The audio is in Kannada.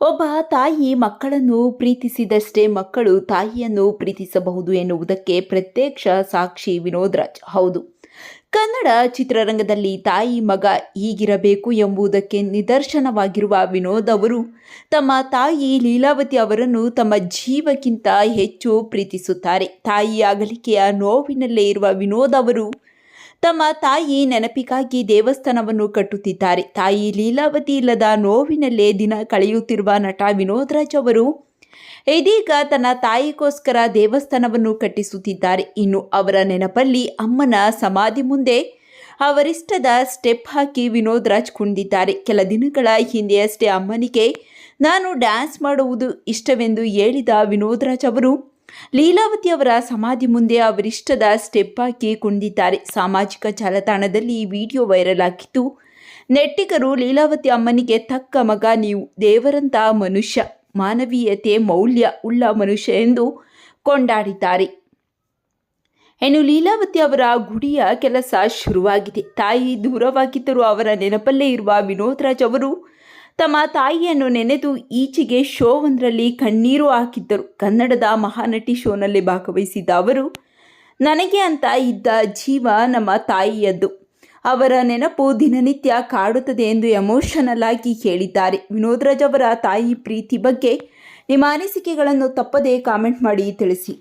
ಒಬ್ಬ ತಾಯಿ ಮಕ್ಕಳನ್ನು ಪ್ರೀತಿಸಿದಷ್ಟೇ ಮಕ್ಕಳು ತಾಯಿಯನ್ನು ಪ್ರೀತಿಸಬಹುದು ಎನ್ನುವುದಕ್ಕೆ ಪ್ರತ್ಯಕ್ಷ ಸಾಕ್ಷಿ ವಿನೋದ್ ರಾಜ್. ಹೌದು. ಕನ್ನಡ ಚಿತ್ರರಂಗದಲ್ಲಿ ತಾಯಿ ಮಗ ಹೀಗಿರಬೇಕು ಎಂಬುದಕ್ಕೆ ನಿದರ್ಶನವಾಗಿರುವ ವಿನೋದ್ ಅವರು ತಮ್ಮ ತಾಯಿ ಲೀಲಾವತಿ ಅವರನ್ನು ತಮ್ಮ ಜೀವಕ್ಕಿಂತ ಹೆಚ್ಚು ಪ್ರೀತಿಸುತ್ತಾರೆ. ತಾಯಿ ಅಗಲಿಕೆಯ ನೋವಿನಲ್ಲೇ ಇರುವ ವಿನೋದ್ ಅವರು ತಮ್ಮ ತಾಯಿ ನೆನಪಿಗಾಗಿ ದೇವಸ್ಥಾನವನ್ನು ಕಟ್ಟುತ್ತಿದ್ದಾರೆ. ತಾಯಿ ಲೀಲಾವತಿ ಇಲ್ಲದ ನೋವಿನಲ್ಲೇ ದಿನ ಕಳೆಯುತ್ತಿರುವ ನಟ ವಿನೋದ್ ರಾಜ್ ಅವರು, ಇದೀಗ ತನ್ನ ತಾಯಿಗೋಸ್ಕರ ದೇವಸ್ಥಾನವನ್ನು ಕಟ್ಟಿಸುತ್ತಿದ್ದಾರೆ. ಇನ್ನು ಅವರ ನೆನಪಲ್ಲಿ ಅಮ್ಮನ ಸಮಾಧಿ ಮುಂದೆ ಅವರಿಷ್ಟದ ಸ್ಟೆಪ್ ಹಾಕಿ ವಿನೋದ್ ರಾಜ್ ಕುಂದಿದ್ದಾರೆ ಕೆಲ ದಿನಗಳ ಹಿಂದೆಯಷ್ಟೇ ಅಮ್ಮನಿಗೆ, ನಾನು ಡ್ಯಾನ್ಸ್ ಮಾಡುವುದು ಇಷ್ಟವೆಂದು ಹೇಳಿದ ವಿನೋದ್ ರಾಜ್ ಅವರು ಲೀಲಾವತಿ ಅವರ ಸಮಾಧಿ ಮುಂದೆ ಅವರಿಷ್ಟದ ಸ್ಟೆಪ್ ಹಾಕಿ ಕುಣಿದಿದ್ದಾರೆ. ಸಾಮಾಜಿಕ ಜಾಲತಾಣದಲ್ಲಿ ಈ ವಿಡಿಯೋ ವೈರಲ್ ಆಗಿತ್ತು ನೆಟ್ಟಿಗರು ಲೀಲಾವತಿ ಅಮ್ಮನಿಗೆ, ತಕ್ಕ ಮಗ, ನೀವು ದೇವರಂತ ಮನುಷ್ಯ, ಮಾನವೀಯತೆ, ಮೌಲ್ಯ ಉಳ್ಳ ಮನುಷ್ಯ ಎಂದು ಕೊಂಡಾಡಿದ್ದಾರೆ. ಇನ್ನು ಲೀಲಾವತಿ ಅವರ ಗುಡಿಯ ಕೆಲಸ ಶುರುವಾಗಿದೆ. ತಾಯಿ ದೂರವಾಗಿದ್ದರೂ ಅವರ ನೆನಪಲ್ಲೇ ಇರುವ ವಿನೋದ್ ರಾಜ್ ಅವರು ತಮ್ಮ ತಾಯಿಯನ್ನು ನೆನೆದು ಈಚೆಗೆ ಶೋ ಒಂದರಲ್ಲಿ ಕಣ್ಣೀರು ಹಾಕಿದ್ದರು. ಕನ್ನಡದ ಮಹಾನಟಿ ಶೋನಲ್ಲಿ ಭಾಗವಹಿಸಿದ್ದ ಅವರು, ನನಗೆ ಅಂತ ಇದ್ದ ಜೀವ ನಮ್ಮ ತಾಯಿಯದ್ದು. ಅವರ ನೆನಪು ದಿನನಿತ್ಯ ಕಾಡುತ್ತದೆ ಎಂದು ಎಮೋಷನಲ್ ಆಗಿ ಹೇಳಿದ್ದಾರೆ. ವಿನೋದ್ ರಾಜ್ ಅವರ ತಾಯಿ ಪ್ರೀತಿ ಬಗ್ಗೆ ನಿಮ್ಮ ಅನಿಸಿಕೆಗಳನ್ನು ತಪ್ಪದೇ ಕಾಮೆಂಟ್ ಮಾಡಿ ತಿಳಿಸಿ.